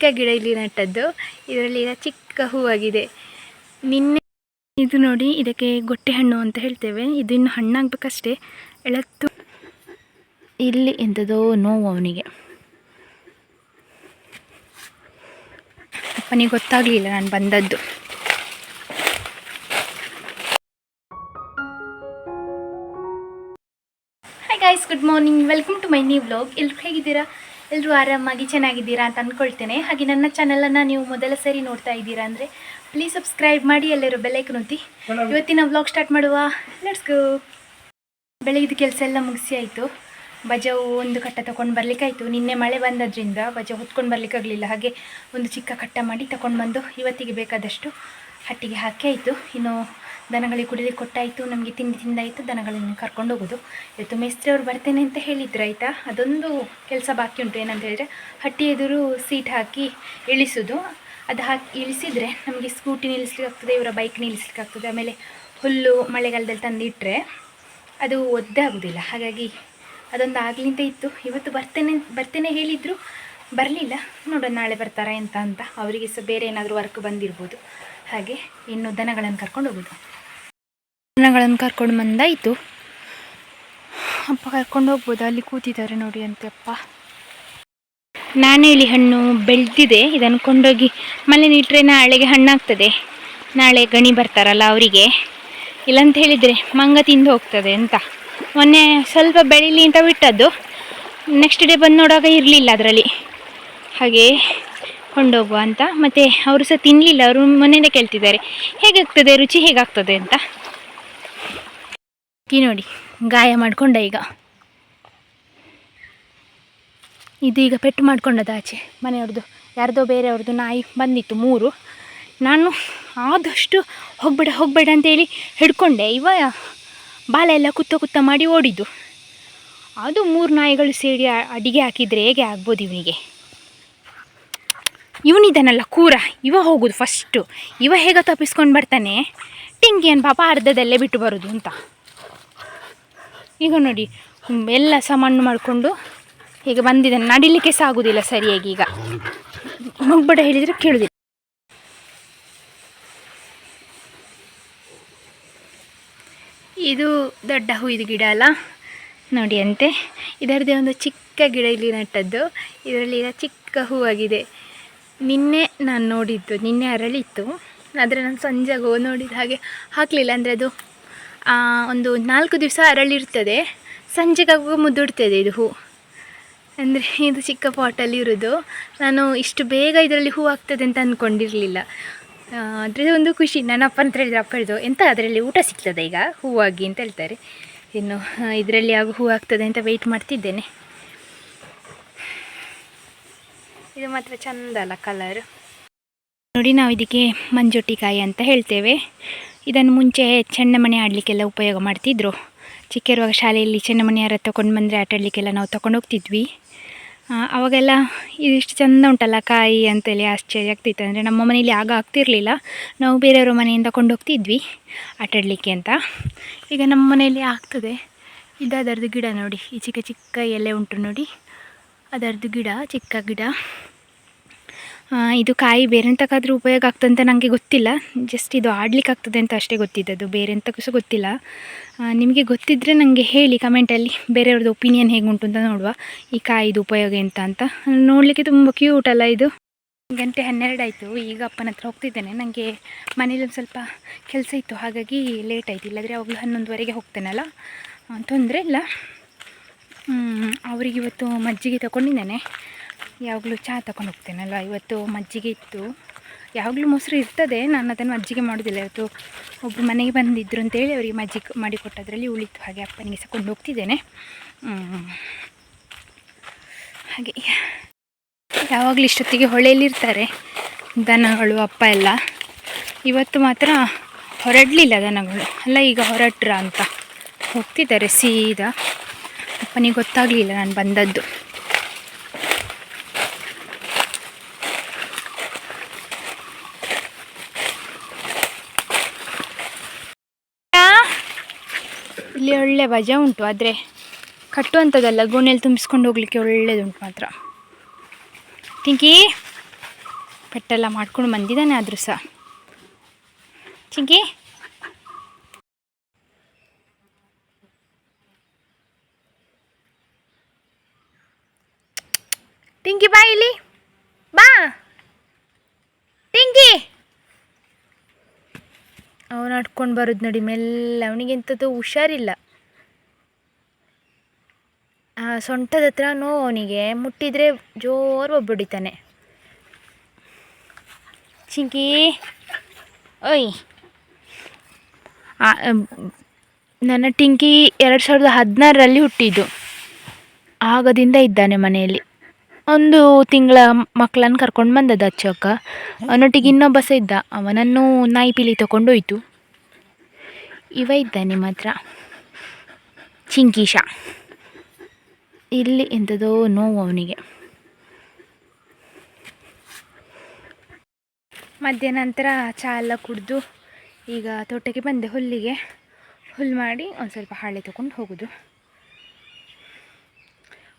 ಚಿಕ್ಕ ಗಿಡ ಇಲ್ಲಿ ನೆಟ್ಟದ್ದು. ಇದರಲ್ಲಿ ಚಿಕ್ಕ ಹೂವಾಗಿದೆ. ನಿನ್ನೆ ಇದು ನೋಡಿ, ಇದಕ್ಕೆ ಗೊಟ್ಟೆ ಹಣ್ಣು ಅಂತ ಹೇಳ್ತೇವೆ. ಇದು ಇನ್ನು ಹಣ್ಣಾಗಬೇಕಷ್ಟೇ. ಎಳತ್ತು ಇಲ್ಲಿ ಎಂಥದೋ ನೋವು ಅವನಿಗೆ. ಅಪ್ಪನಿಗೆ ಗೊತ್ತಾಗಲಿಲ್ಲ ನಾನು ಬಂದದ್ದು. Hi guys good morning welcome to my new vlog ಎಲ್ಲರೂ ಹೇಗಿದ್ದೀರಾ? ಎಲ್ಲರೂ ಆರಾಮಾಗಿ ಚೆನ್ನಾಗಿದ್ದೀರಾ ಅಂತ ಅಂದ್ಕೊಳ್ತೇನೆ ಹಾಗೆ ನನ್ನ ಚಾನಲನ್ನು ನೀವು ಮೊದಲ ಸರಿ ನೋಡ್ತಾ ಇದ್ದೀರಾ ಅಂದರೆ ಪ್ಲೀಸ್ ಸಬ್ಸ್ಕ್ರೈಬ್ ಮಾಡಿ ಎಲ್ಲರೂ ಬೆಲೆ ಒತ್ತಿ. ಇವತ್ತಿನ ವ್ಲಾಗ್ ಸ್ಟಾರ್ಟ್ ಮಾಡುವ. ಗೋ ಬೆಳಗಿದ ಕೆಲಸ ಎಲ್ಲ ಮುಗಿಸಿ ಆಯಿತು. ಬಜಾವು ಒಂದು ಕಟ್ಟ ತೊಗೊಂಡು ಬರಲಿಕ್ಕಾಯಿತು. ನಿನ್ನೆ ಮಳೆ ಬಂದದ್ರಿಂದ ಬಜ ಹೊತ್ಕೊಂಡು ಬರಲಿಕ್ಕಾಗಲಿಲ್ಲ ಹಾಗೆ ಒಂದು ಚಿಕ್ಕ ಕಟ್ಟ ಮಾಡಿ ತಗೊಂಡು ಬಂದು ಇವತ್ತಿಗೆ ಬೇಕಾದಷ್ಟು ಹಟ್ಟಿಗೆ ಹಾಕಿ ಆಯಿತು. ಇನ್ನು ದನಗಳಿಗೆ ಕುಡಿಲಿಕ್ಕೆ ಕೊಟ್ಟಾಯಿತು, ನಮಗೆ ತಿಂಡಿ ತಿಂದಾಯಿತು, ದನಗಳನ್ನು ಕರ್ಕೊಂಡು ಹೋಗೋದು. ಇವತ್ತು ಮೇಸ್ತ್ರಿ ಅವರು ಬರ್ತೇನೆ ಅಂತ ಹೇಳಿದ್ರು, ಆಯಿತಾ? ಅದೊಂದು ಕೆಲಸ ಬಾಕಿ ಉಂಟು ಏನಂತ ಹೇಳಿದರೆ, ಹಟ್ಟಿ ಎದುರು ಸೀಟ್ ಹಾಕಿ ಇಳಿಸೋದು. ಅದು ಹಾಕಿ, ಇಳಿಸಿದರೆ ನಮಗೆ ಸ್ಕೂಟಿ ನಿಲ್ಲಿಸ್ಲಿಕ್ಕೆ ಆಗ್ತದೆ ಇವರ ಬೈಕ್ ನಿಲ್ಲಿಸ್ಲಿಕ್ಕೆ ಆಗ್ತದೆ ಆಮೇಲೆ ಹುಲ್ಲು ಮಳೆಗಾಲದಲ್ಲಿ ತಂದಿಟ್ಟರೆ ಅದು ಒದ್ದೆ ಆಗೋದಿಲ್ಲ. ಹಾಗಾಗಿ ಅದೊಂದು ಆಗ್ಲಿಂತ ಇತ್ತು. ಇವತ್ತು ಬರ್ತೇನೆ ಬರ್ತೇನೆ ಹೇಳಿದರು. ಬರಲಿಲ್ಲ. ನೋಡೋಣ ನಾಳೆ ಬರ್ತಾರಾ ಎಂತ ಅಂತ. ಅವರಿಗೆ ಸಹ ಬೇರೆ ಏನಾದರೂ ವರ್ಕ್ ಬಂದಿರ್ಬೋದು. ಹಾಗೆ ಇನ್ನು ದನಗಳನ್ನು ಕರ್ಕೊಂಡು ಹೋಗೋದು. ದನಗಳನ್ನು ಕರ್ಕೊಂಡು ಬಂದಾಯಿತು. ಅಪ್ಪ ಕರ್ಕೊಂಡು ಹೋಗ್ಬೋದು, ಅಲ್ಲಿ ಕೂತಿದ್ದಾರೆ ನೋಡಿ ಅಂತೆಪ್ಪ ನಾನೇಳಿ ಹಣ್ಣು ಬೆಳೆದಿದೆ, ಇದನ್ನು ಕೊಂಡೋಗಿ ಮನೇಲಿ ಇಟ್ಟರೆ ನಾಳೆಗೆ ಹಣ್ಣಾಗ್ತದೆ. ನಾಳೆ ಗಣಿ ಬರ್ತಾರಲ್ಲ ಅವರಿಗೆ. ಇಲ್ಲಂತ ಹೇಳಿದರೆ ಮಂಗ ತಿಂದು ಹೋಗ್ತದೆ ಅಂತ. ಮೊನ್ನೆ ಸ್ವಲ್ಪ ಬೆಳೀಲಿ ಅಂತ ಬಿಟ್ಟದ್ದು ನೆಕ್ಸ್ಟ್ ಡೇ ಬಂದು ನೋಡುವಾಗ ಇರಲಿಲ್ಲ ಅದರಲ್ಲಿ. ಹಾಗೆ ಕೊಂಡೋಗುವ ಅಂತ, ಮತ್ತು ಅವರು ಸಹ ತಿನ್ನಲಿಲ್ಲ ಅವರು ಮೊನ್ನೆಯಿಂದ ಕೇಳ್ತಿದ್ದಾರೆ. ಹೇಗಾಗ್ತದೆ, ರುಚಿ ಹೇಗಾಗ್ತದೆ ಅಂತ. ಈ ನೋಡಿ, ಗಾಯ ಮಾಡಿಕೊಂಡೆ ಈಗ. ಇದು ಈಗ ಪೆಟ್ಟು ಮಾಡ್ಕೊಂಡದ ಆಚೆ ಮನೆಯವ್ರದ್ದು ಯಾರ್ದೋ ಬೇರೆಯವ್ರದ್ದು ನಾಯಿ ಬಂದಿತ್ತು, ಮೂರು. ನಾನು ಆದಷ್ಟು ಹೋಗಬೇಡ ಹೋಗಬೇಡ ಅಂತೇಳಿ ಹಿಡ್ಕೊಂಡೆ. ಇವ ಬಾಳೆ ಎಲ್ಲ ಕುತ್ತ ಕುತ್ತ ಮಾಡಿ ಓಡಿದ್ದು. ಅದು ಮೂರು ನಾಯಿಗಳು ಸೇರಿ ಅಡಿಗೆ ಹಾಕಿದರೆ ಹೇಗೆ ಆಗ್ಬೋದು ಇವನಿಗೆ? ಇವನಿದ್ದಾನಲ್ಲ ಕೂರ, ಇವ ಹೋಗೋದು ಫಸ್ಟು ಇವ ಹೇಗೆ ತಪ್ಪಿಸ್ಕೊಂಡು ಬರ್ತಾನೆ. ಟಿಂಕಿಯನ್ನು ಪಾಪ ಅರ್ಧದಲ್ಲೇ ಬಿಟ್ಟು ಬರೋದು ಅಂತ. ಈಗ ನೋಡಿ, ಎಲ್ಲ ಸಹ ಮಣ್ಣು ಮಾಡಿಕೊಂಡು ಈಗ ಬಂದಿದೆ. ನಡಿಲಿಕ್ಕೆ ಸಹ ಆಗುವುದಿಲ್ಲ ಸರಿಯಾಗಿ ಈಗ. ಮಗ್ಬಡ ಹೇಳಿದರೆ ಕೇಳುವುದಿಲ್ಲ ಇದು ದೊಡ್ಡ ಹೂವಿದ ಗಿಡ ಅಲ್ಲ? ನೋಡಿ ಅಂತೆ ಇದರದೇ ಒಂದು ಚಿಕ್ಕ ಗಿಡ ಇಲ್ಲಿ ನೆಟ್ಟದ್ದು. ಇದರಲ್ಲಿ ಈಗ ಚಿಕ್ಕ ಹೂವಾಗಿದೆ. ನಿನ್ನೆ ನಾನು ನೋಡಿದ್ದು, ನಿನ್ನೆ ಅರಳಿತ್ತು. ಆದರೆ ನಾನು ಸಂಜೆಗೆ ಹೋಗಿ ನೋಡಿದ ಹಾಗೆ ಹಾಕಲಿಲ್ಲ. ಅಂದರೆ ಅದು ಒಂದು ನಾಲ್ಕು ದಿವಸ ಅರಳಿರ್ತದೆ. ಸಂಜೆಗಾಗುವ ಮುದ್ದುಡ್ತದೆ ಇದು ಹೂ. ಅಂದರೆ ಇದು ಚಿಕ್ಕ ಪಾಟಲ್ಲಿ ಇರೋದು. ನಾನು ಇಷ್ಟು ಬೇಗ ಇದರಲ್ಲಿ ಹೂ ಆಗ್ತದೆ ಅಂತ ಅಂದ್ಕೊಂಡಿರಲಿಲ್ಲ ಆದರೆ ಒಂದು ಖುಷಿ. ನನ್ನ ಅಪ್ಪ ಅಂತ ಹೇಳಿದ್ರೆ ಅಪ್ಪ ಹೇಳಿದ್ರು ಎಂತ ಅದರಲ್ಲಿ ಊಟ ಸಿಗ್ತದೆ ಈಗ? ಹೂವಾಗಿ ಅಂತ ಹೇಳ್ತಾರೆ. ಇನ್ನು ಇದರಲ್ಲಿ ಹಾಗೂ ಹೂ ಆಗ್ತದೆ ಅಂತ ವೆಯ್ಟ್ ಮಾಡ್ತಿದ್ದೇನೆ. ಇದು ಮಾತ್ರ ಚಂದ ಅಲ್ಲ ಕಲರ್ ನೋಡಿ ನಾವು ಇದಕ್ಕೆ ಮಂಜೊಟ್ಟಿಕಾಯಿ ಅಂತ ಹೇಳ್ತೇವೆ. ಇದನ್ನು ಮುಂಚೆ ಚೆಂಡಮಣೆ ಆಡಲಿಕ್ಕೆಲ್ಲ ಉಪಯೋಗ ಮಾಡ್ತಿದ್ರು. ಚಿಕ್ಕಿರುವಾಗ ಶಾಲೆಯಲ್ಲಿ ಚೆಂಡಮಣೆ ಯಾರ ತೊಗೊಂಡು ಬಂದರೆ ಆಟಾಡಲಿಕ್ಕೆಲ್ಲ ನಾವು ತಗೊಂಡು ಹೋಗ್ತಿದ್ವಿ. ಅವಾಗೆಲ್ಲ ಇದಿಷ್ಟು ಚೆಂದ ಉಂಟಲ್ಲ ಕಾಯಿ ಅಂತೇಳಿ ಆಶ್ಚರ್ಯ ಆಗ್ತಿತ್ತು. ಅಂದರೆ ನಮ್ಮ ಮನೆಯಲ್ಲಿ ಆಗ ಆಗ್ತಿರಲಿಲ್ಲ. ನಾವು ಬೇರೆಯವ್ರ ಮನೆಯಿಂದ ಕೊಂಡೋಗ್ತಿದ್ವಿ ಆಟಾಡಲಿಕ್ಕೆ ಅಂತ. ಈಗ ನಮ್ಮ ಮನೆಯಲ್ಲಿ ಆಗ್ತದೆ. ಇದು ಅದರದ್ದು ಗಿಡ ನೋಡಿ. ಈ ಚಿಕ್ಕ ಚಿಕ್ಕ ಎಲೆ ಉಂಟು ನೋಡಿ. ಅದರದ್ದು ಗಿಡ, ಚಿಕ್ಕ ಗಿಡ. ಇದು ಕಾಯಿ ಬೇರೆಂತಕ್ಕಾದರೂ ಉಪಯೋಗ ಉಪಯೋಗ ಅಂತ ನನಗೆ ಗೊತ್ತಿಲ್ಲ. ಜಸ್ಟ್ ಇದು ಆಡ್ಲಿಕ್ಕೆ ಆಗ್ತದೆ ಅಂತ ಅಷ್ಟೇ ಗೊತ್ತಿದ್ದದು ಬೇರೆ ಎಂತಕ್ಕೂ ಸಹ ಗೊತ್ತಿಲ್ಲ. ನಿಮಗೆ ಗೊತ್ತಿದ್ದರೆ ನನಗೆ ಹೇಳಿ ಕಮೆಂಟಲ್ಲಿ ಬೇರೆಯವ್ರದ್ದು ಒಪಿನಿಯನ್ ಉಂಟು ಅಂತ ನೋಡುವ. ಈ ಕಾಯಿದು ಉಪಯೋಗ ಎಂತ ಅಂತ. ನೋಡಲಿಕ್ಕೆ ತುಂಬ ಕ್ಯೂಟ್ ಅಲ್ಲ ಇದು. ಗಂಟೆ ಹನ್ನೆರಡು ಆಯಿತು. ಈಗ ಅಪ್ಪನ ಹತ್ರ ಹೋಗ್ತಿದ್ದೇನೆ. ನನಗೆ ಮನೇಲಿ ಒಂದು ಸ್ವಲ್ಪ ಕೆಲಸ ಇತ್ತು. ಹಾಗಾಗಿ ಲೇಟ್ ಆಯಿತು. ಇಲ್ಲಾಂದರೆ ಅವಾಗಲೂ ಹನ್ನೊಂದುವರೆಗೆ ಹೋಗ್ತೇನಲ್ಲ? ತೊಂದರೆ ಇಲ್ಲ. ಅವ್ರಿಗೆ ಇವತ್ತು ಮಜ್ಜಿಗೆ ತಗೊಂಡಿದ್ದೇನೆ. ಯಾವಾಗಲೂ ಚಹಾ ತಗೊಂಡು ಹೋಗ್ತೇನಲ್ವ? ಇವತ್ತು ಮಜ್ಜಿಗೆ ಇತ್ತು. ಯಾವಾಗಲೂ ಮೊಸರು ಇರ್ತದೆ. ನಾನು ಅದನ್ನು ಮಜ್ಜಿಗೆ ಮಾಡೋದಿಲ್ಲ. ಇವತ್ತು ಒಬ್ಬರು ಮನೆಗೆ ಬಂದಿದ್ದರು ಅಂತೇಳಿ ಅವರಿಗೆ ಮಜ್ಜಿಗೆ ಮಾಡಿಕೊಟ್ಟದ್ರಲ್ಲಿ ಉಳಿತು. ಹಾಗೆ ಅಪ್ಪನಿಗೆ ಸಹ ಕೊಂಡು ಹೋಗ್ತಿದ್ದೇನೆ. ಹಾಗೆ. ಯಾವಾಗಲೂ ಇಷ್ಟೊತ್ತಿಗೆ ಹೊಳೆಯಲ್ಲಿರ್ತಾರೆ ದನಗಳು, ಅಪ್ಪ ಎಲ್ಲ. ಇವತ್ತು ಮಾತ್ರ ಹೊರಡಲಿಲ್ಲ ದನಗಳು. ಅಲ್ಲ, ಈಗ ಹೊರಟ್ರ ಅಂತ. ಹೋಗ್ತಿದ್ದಾರೆ ಸೀದಾ. ಅಪ್ಪನಿಗೆ ಗೊತ್ತಾಗಲಿಲ್ಲ ನಾನು ಬಂದದ್ದು ಇಲ್ಲಿ ಒಳ್ಳೆ ಬಜಾ ಉಂಟು, ಆದರೆ ಕಟ್ಟುವಂಥದ್ದಲ್ಲ, ಗೋಣೆಯಲ್ಲಿ ತುಂಬಿಸ್ಕೊಂಡು ಹೋಗ್ಲಿಕ್ಕೆ ಒಳ್ಳೇದುಂಟು ಮಾತ್ರ. ಟಿಂಕಿ ಪೆಟ್ಟೆಲ್ಲ ಮಾಡ್ಕೊಂಡು ಬಂದಿದ್ದಾನೆ ಆದರೂ ಸಹ. ಚಿಂಕಿ? ಟಿಂಕಿ ಬಾ ಇಲ್ಲಿ. ಬಾ. ಟಿಂಕಿ. ಅವನು ಆಡ್ಕೊಂಡು ಬರೋದು ನೋಡಿ, ಮೆಲ್ಲ ಅವನಿಗೆಂಥದ್ದು ಹುಷಾರಿಲ್ಲ. ಸೊಂಟದ ಹತ್ರ ನೋವು ಅವನಿಗೆ ಮುಟ್ಟಿದರೆ ಜೋರು ಒಬ್ಬೊಡಿತಾನೆ. ಚಿಂಕಿ, ಓಯ್. ನನ್ನ ಟಿಂಕಿ ಎರಡು ಸಾವಿರದ ಹದಿನಾರರಲ್ಲಿ ಹುಟ್ಟಿದ್ದು. ಆಗದಿಂದ ಇದ್ದಾನೆ ಮನೆಯಲ್ಲಿ. ಒಂದು ತಿಂಗಳ ಮಕ್ಕಳನ್ನು ಕರ್ಕೊಂಡು ಬಂದದ್ದು ಅಚ್ಚಕ್ಕ ಅವನೊಟ್ಟಿಗೆ ಇನ್ನೊಬ್ಬ ಸಹ ಇದ್ದ. ಅವನನ್ನು ನಾಯಿ ಪಿಲಿ ತಗೊಂಡೋಯ್ತು. ಇವ ಇದ್ದಾನೆ ಮಾತ್ರ. ಚಿಂಕೀಶ ಇಲ್ಲಿ ಎಂಥದೋ ನೋವು ಅವನಿಗೆ. ಮಧ್ಯಾಹ್ನಂತರ ಚಹಾ ಎಲ್ಲ ಕುಡಿದು ಈಗ ತೋಟಕ್ಕೆ ಬಂದೆ ಹುಲ್ಲಿಗೆ. ಹುಲ್ಲು ಮಾಡಿ ಒಂದು ಸ್ವಲ್ಪ ಹಾಳೆ ತಗೊಂಡು ಹೋಗೋದು.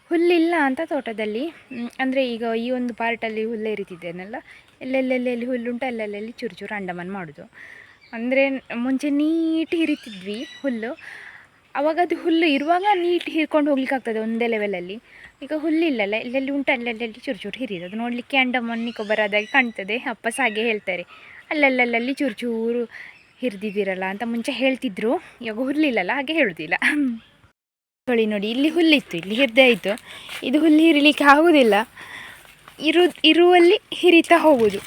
ಹುಲ್ಲಿಲ್ಲ ಅಂತ ತೋಟದಲ್ಲಿ. ಅಂದರೆ ಈಗ ಈ ಒಂದು ಪಾರ್ಟಲ್ಲಿ ಹುಲ್ಲು ಏರಿತಿದ್ದೇನಲ್ಲ ಎಲ್ಲೆಲ್ಲೆಲ್ಲೆಲ್ಲಿ ಹುಲ್ಲುಂಟು ಅಲ್ಲೆಲ್ಲೆಲ್ಲಿ ಚೂರು ಚೂರು ಅಂಡಮಾನ್ ಮಾಡೋದು. ಅಂದರೆ ಮುಂಚೆ ನೀಟ್ ಇರಿತಿದ್ವಿ ಹುಲ್ಲು ಅವಾಗ ಅದು ಹುಲ್ಲು ಇರುವಾಗ ನೀಟ್ ಹಿರ್ಕೊಂಡು ಹೋಗ್ಲಿಕ್ಕೆ ಆಗ್ತದೆ ಒಂದೇ ಲೆವೆಲಲ್ಲಿ ಈಗ ಹುಲ್ಲಿಲ್ಲಲ್ಲ ಇಲ್ಲೆಲ್ಲಿ ಉಂಟು ಅಲ್ಲಲ್ಲಿ ಚೂರು ಚೂರು ಹಿರಿಯೋದು ಅದು ನೋಡಲಿಕ್ಕೆ ಅಂಡಮಾನ್ ನಿಕೋಬಾರ್ ಕಾಣ್ತದೆ, ಅಪ್ಪ ಸಹ ಹಾಗೆ ಹೇಳ್ತಾರೆ. ಅಲ್ಲಲ್ಲಲ್ಲಿ ಚೂರು ಚೂರು ಹಿರಿದಿದ್ದೀರಲ್ಲ ಅಂತ ಮುಂಚೆ ಹೇಳ್ತಿದ್ರು. ಇವಾಗ ಹುಲ್ಲಿಲ್ಲಲ್ಲ ಹಾಗೆ ಹೇಳೋದಿಲ್ಲ. ತೊಳಿ ನೋಡಿ, ಇಲ್ಲಿ ಹುಲ್ಲಿತ್ತು ಇಲ್ಲಿ ಹಿರಿದೇ ಆಯಿತು. ಇದು ಹುಲ್ಲು ಹಿರಿಲಿಕ್ಕೆ ಆಗುವುದಿಲ್ಲ ಇರು, ಇರುವಲ್ಲಿ ಹಿರಿತಾ ಹೋಗೋದು.